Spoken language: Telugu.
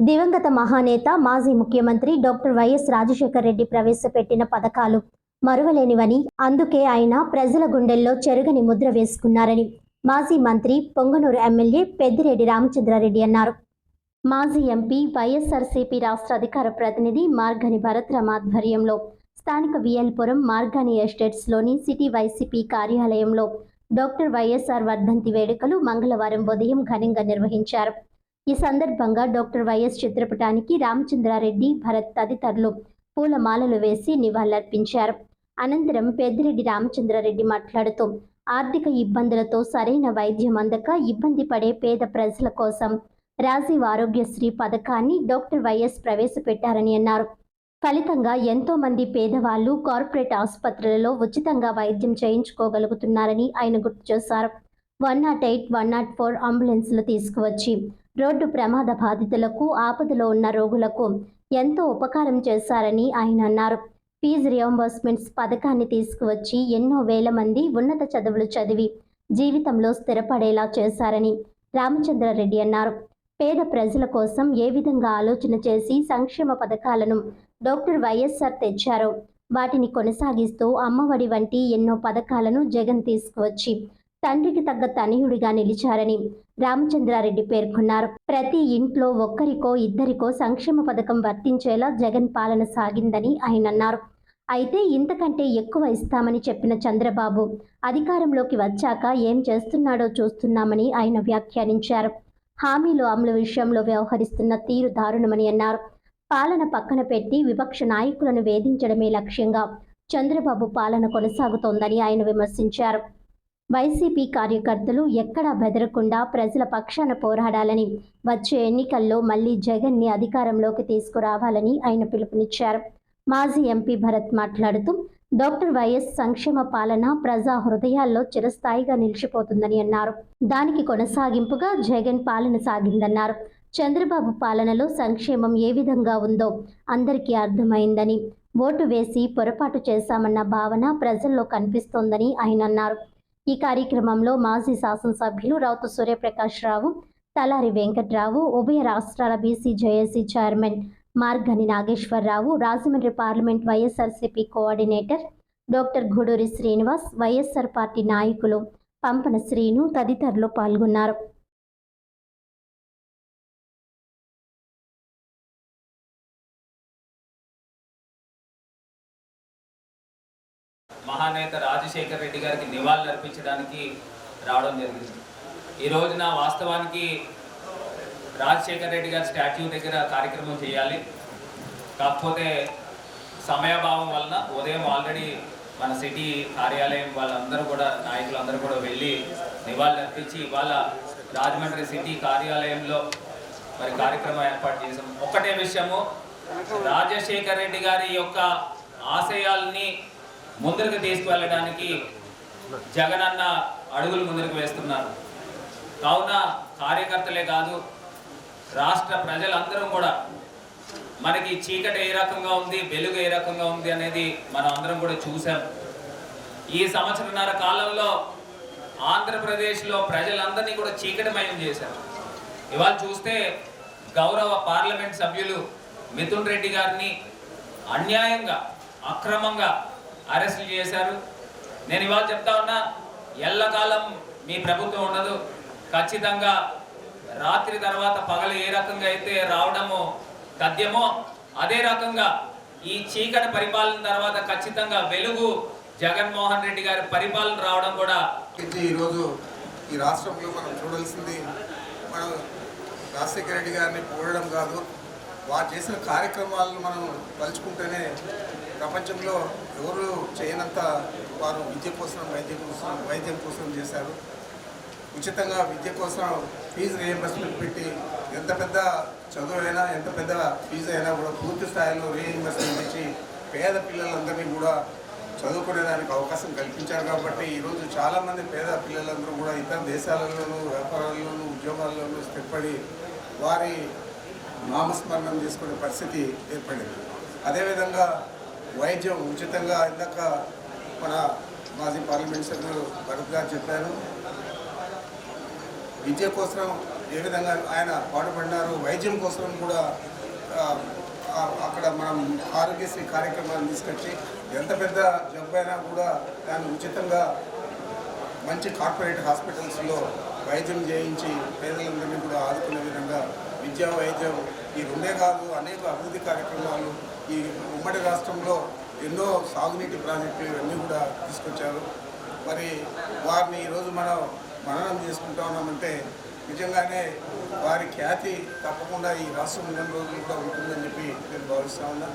దివంగత మహానేత మాజీ ముఖ్యమంత్రి డాక్టర్ వైఎస్ రాజశేఖర రెడ్డి ప్రవేశపెట్టిన పథకాలు మరువలేనివని అందుకే ఆయన ప్రజల గుండెల్లో చెరుగని ముద్ర వేసుకున్నారని మాజీ మంత్రి పొంగనూరు ఎమ్మెల్యే పెద్దిరెడ్డి రామచంద్రారెడ్డి అన్నారు. మాజీ ఎంపీ వైఎస్ఆర్సీపీ రాష్ట్ర అధికార ప్రతినిధి మార్గని భరత్రామ్ ఆధ్వర్యంలో స్థానిక విఎల్పురం మార్గాని ఎస్టేట్స్లోని సిటీ వైసీపీ కార్యాలయంలో డాక్టర్ వైఎస్ఆర్ వర్ధంతి వేడుకలు మంగళవారం ఉదయం ఘనంగా నిర్వహించారు. ఈ సందర్భంగా డాక్టర్ వైఎస్ చిత్రపటానికి రామచంద్రారెడ్డి భరత్ తదితరులు పూలమాలలు వేసి నివాళులర్పించారు. అనంతరం పెద్దిరెడ్డి రామచంద్రారెడ్డి మాట్లాడుతూ ఆర్థిక ఇబ్బందులతో సరైన వైద్యం అందక ఇబ్బంది పడే పేద ప్రజల కోసం రాజీవ్ ఆరోగ్యశ్రీ పథకాన్ని డాక్టర్ వైఎస్ ప్రవేశపెట్టారని అన్నారు. ఫలితంగా ఎంతో మంది పేదవాళ్ళు కార్పొరేట్ ఆసుపత్రులలో ఉచితంగా వైద్యం చేయించుకోగలుగుతున్నారని ఆయన గుర్తు చేశారు. One nought eight one nought four అంబులెన్స్లు తీసుకువచ్చి రోడ్డు ప్రమాద బాధితులకు ఆపదలో ఉన్న రోగులకు ఎంతో ఉపకారం చేశారని ఆయన అన్నారు. ఫీజు రియంబర్స్మెంట్స్ పథకాన్ని తీసుకువచ్చి ఎన్నో వేల మంది ఉన్నత చదువులు చదివి జీవితంలో స్థిరపడేలా చేశారని రామచంద్రారెడ్డి అన్నారు. పేద ప్రజల కోసం ఏ విధంగా ఆలోచన చేసి సంక్షేమ పథకాలను డాక్టర్ వైఎస్ఆర్ తెచ్చారో వాటిని కొనసాగిస్తూ అమ్మఒడి వంటి ఎన్నో పథకాలను జగన్ తీసుకువచ్చి తండ్రికి తగ్గ తనయుడిగా నిలిచారని రామచంద్రారెడ్డి పేర్కొన్నారు. ప్రతి ఇంట్లో ఒక్కరికో ఇద్దరికో సంక్షేమ పథకం వర్తించేలా జగన్ పాలన సాగిందని ఆయన అన్నారు. అయితే ఇంతకంటే ఎక్కువ ఇస్తామని చెప్పిన చంద్రబాబు అధికారంలోకి వచ్చాక ఏం చేస్తున్నాడో చూస్తున్నామని ఆయన వ్యాఖ్యానించారు. హామీలు అమలు విషయంలో వ్యవహరిస్తున్న తీరు దారుణమని అన్నారు. పాలన పక్కన పెట్టి విపక్ష నాయకులను వేధించడమే లక్ష్యంగా చంద్రబాబు పాలన కొనసాగుతోందని ఆయన విమర్శించారు. వైసీపీ కార్యకర్తలు ఎక్కడా బెదరకుండా ప్రజల పక్షాన పోరాడాలని వచ్చే ఎన్నికల్లో మళ్ళీ జగన్ని అధికారంలోకి తీసుకురావాలని ఆయన పిలుపునిచ్చారు. మాజీ ఎంపీ భరత్ మాట్లాడుతూ డాక్టర్ వైఎస్ సంక్షేమ పాలన ప్రజా హృదయాల్లో చిరస్థాయిగా నిలిచిపోతుందని అన్నారు. దానికి కొనసాగింపుగా జగన్ పాలన సాగిందన్నారు. చంద్రబాబు పాలనలో సంక్షేమం ఏ విధంగా ఉందో అందరికీ అర్థమైందని ఓటు వేసి పొరపాటు చేశామన్న భావన ప్రజల్లో కనిపిస్తోందని ఆయన అన్నారు. ఈ కార్యక్రమంలో మాజీ శాసనసభ్యులు రౌతు సూర్యప్రకాష్ రావు తలారి వెంకట్రావు ఉభయ రాష్ట్రాల BC JAC chairman Margani Nageswararao Rajahmundry parliament YSRCP coordinator doctor Guduri Srinivas YSR party నాయకులు పంపన శ్రీను తదితరులు పాల్గొన్నారు. మహానేత రాజశేఖర్ రెడ్డి గారికి నివాళులు అర్పించడానికి రావడం జరిగింది. ఈ రోజున వాస్తవానికి రాజశేఖర్ రెడ్డి గారి స్టాచ్యూ దగ్గర కార్యక్రమం చేయాలి. కాకపోతే సమయాభావం వలన ఉదయం ఆల్రెడీ మన సిటీ కార్యాలయం వాళ్ళందరూ కూడా నాయకులందరూ కూడా వెళ్ళి నివాళులు అర్పించి ఇవాళ రాజమండ్రి సిటీ కార్యాలయంలో మరి కార్యక్రమం ఏర్పాటు చేశాం. ఒకటే విషయము రాజశేఖర్ రెడ్డి గారి యొక్క ఆశయాల్ని ముందరకు తీసుకువెళ్ళడానికి జగనన్న అడుగులు ముందరకు వేస్తున్నారు. కావున కార్యకర్తలే కాదు రాష్ట్ర ప్రజలందరూ కూడా మనకి చీకటి ఏ రకంగా ఉంది వెలుగు ఏ రకంగా ఉంది అనేది మనం అందరం కూడా చూసాం ఈ సంవత్సరంన్నర కాలంలో ఆంధ్రప్రదేశ్లో ప్రజలందరినీ కూడా చీకటిమయం చేశారు. ఇవాళ చూస్తే గౌరవ పార్లమెంట్ సభ్యులు మిథున్ రెడ్డి గారిని అన్యాయంగా అక్రమంగా అరెస్టులు చేశారు. నేను ఇవాళ చెప్తా ఉన్నా ఎల్లకాలం మీ ప్రభుత్వం ఉండదు. ఖచ్చితంగా రాత్రి తర్వాత పగలు ఏ రకంగా అయితే రావడమో తథ్యమో అదే రకంగా ఈ చీకటి పరిపాలన తర్వాత ఖచ్చితంగా వెలుగు జగన్మోహన్ రెడ్డి గారి పరిపాలన రావడం కూడా ఈరోజు ఈ రాష్ట్రంలో మనం చూడాల్సింది మనం రాజశేఖర రెడ్డి గారిని పోడడం కాదు వారు చేసిన కార్యక్రమాలను మనం తలుచుకుంటేనే ప్రపంచంలో ఎవరు చేయనంత వారు విద్య కోసం వైద్యం కోసం వైద్యం కోసం చేశారు. ఉచితంగా విద్య కోసం ఫీజు రియంబర్స్మెంట్ పెట్టి ఎంత పెద్ద చదువు అయినా ఎంత పెద్ద ఫీజు అయినా కూడా పూర్తి స్థాయిలో రియంబర్స్మెంట్ ఇచ్చి పేద పిల్లలందరినీ కూడా చదువుకునేదానికి అవకాశం కల్పించారు కాబట్టి ఈరోజు చాలామంది పేద పిల్లలందరూ కూడా ఇతర దేశాలలోనూ వ్యాపారాల్లోనూ ఉద్యోగాల్లోనూ స్థిరపడి వారి నామస్మరణం చేసుకునే పరిస్థితి ఏర్పడింది. అదేవిధంగా వైద్యం ఉచితంగా ఇందాక మన మాజీ పార్లమెంట్ సభ్యులు భరత్ గారు చెప్పారు. విద్య కోసం ఏ విధంగా ఆయన పాటుపడినారు వైద్యం కోసం కూడా అక్కడ మనం ఆరోగ్యశ్రీ కార్యక్రమాన్ని తీసుకొచ్చి ఎంత పెద్ద జబ్బు అయినా కూడా దాన్ని ఉచితంగా మంచి కార్పొరేట్ హాస్పిటల్స్లో వైద్యం చేయించి పేదలందరినీ కూడా ఆదుకునే విధంగా విద్యా వైద్యం ఈ రెండే కాదు అనేక అభివృద్ధి కార్యక్రమాలు ఈ ఉమ్మడి రాష్ట్రంలో ఎన్నో సాగునీటి ప్రాజెక్టులు ఇవన్నీ కూడా తీసుకొచ్చారు. మరి వారిని ఈరోజు మనం మననం చేసుకుంటా ఉన్నామంటే నిజంగానే వారి ఖ్యాతి తప్పకుండా ఈ రాష్ట్రం ఉన్న రోజులు కూడా ఉంటుందని చెప్పి నేను భావిస్తా ఉన్నా.